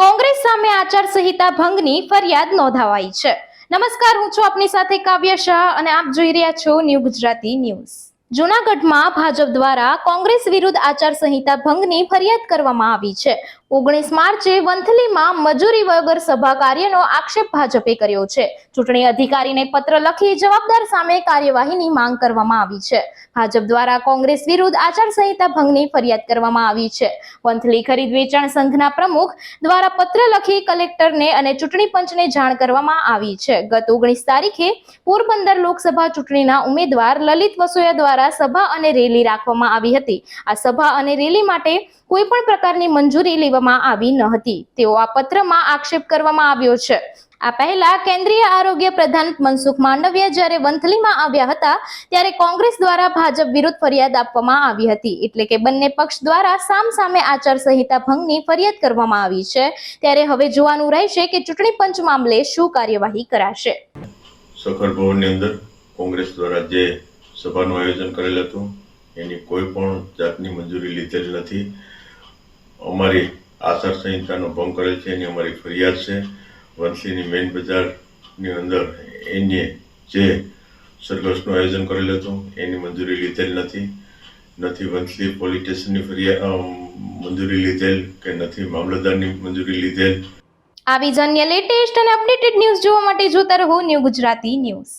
કોંગ્રેસ સામે આચારસંહિતા ભંગની ફરિયાદ નોંધાવાઈ છે. નમસ્કાર, હું છું આપની સાથે કાવ્ય શાહ અને આપ જોઈ રહ્યા છો ન્યૂ ગુજરાતી ન્યૂઝ. જૂનાગઢમાં ભાજપ દ્વારા કોંગ્રેસ વિરુદ્ધ આચારસંહિતા ભંગની ફરિયાદ કરવામાં આવી છે. ઓગણીસ માર્ચે વંથલીમાં મજૂરી વગર સભા કાર્યનો આક્ષેપ ભાજપે કર્યો છે. ચૂંટણી અધિકારીને પત્ર લખી જવાબદાર સામે કાર્યવાહીની માંગ કરવામાં આવી છે. ભાજપ દ્વારા કોંગ્રેસ વિરુદ્ધ આચારસંહિતા ભંગની ફરિયાદ કરવામાં આવી છે. વંથલી ખરીદ વેચાણ સંઘના પ્રમુખ દ્વારા પત્ર લખી કલેક્ટરને અને ચૂંટણી પંચને જાણ કરવામાં આવી છે. ગત ઓગણીસ તારીખે પોરબંદર લોકસભા ચૂંટણીના ઉમેદવાર લલિત વસોયા દ્વારા સભા અને રેલી રાખવામાં આવી હતી. આ સભા અને રેલી માટે કોઈ પણ પ્રકારની મંજૂરી લેવામાં આવી ન હતી. તેઓ આ પત્રમાં આક્ષેપ કરવામાં આવ્યો છે. આ પહેલા કેન્દ્રીય આરોગ્ય પ્રધાન મનસુખ માંડવિયા જ્યારે વંથલીમાં આવ્યા હતા, ત્યારે કોંગ્રેસ દ્વારા ભાજપ વિરુદ્ધ ફરિયાદ આપવામાં આવી હતી. એટલે કે બંને પક્ષ દ્વારા સામસામે આચારસંહિતા ભંગની ફરિયાદ કરવામાં આવી છે. ત્યારે હવે જોવાનું રહેશે કે ચૂંટણી પંચ મામલે શું કાર્યવાહી કરાશે. સખર ભવનની અંદર કોંગ્રેસ દ્વારા જે સભાનું આયોજન કરેલ હતું, એની કોઈ પણ જાતની મંજૂરી લીધેલ નથી. અમારી આચારસંહિતાનો ભંગ કરે છે, એની અમારી ફરિયાદ છે. વંશીની મેઇન બજારની અંદર એને જે સરઘસનું આયોજન કરેલું હતું, એની મંજૂરી લીધેલ નથી. નથી વંથલી પોલીસ સ્ટેશનની ફરિયાદ મંજૂરી લીધેલ કે નથી મામલતદારની મંજૂરી લીધેલ? આવી જ લેટેસ્ટ અને અપડેટેડ ન્યૂઝ જોવા માટે જોતા રહો ન્યૂ ગુજરાતી ન્યૂઝ.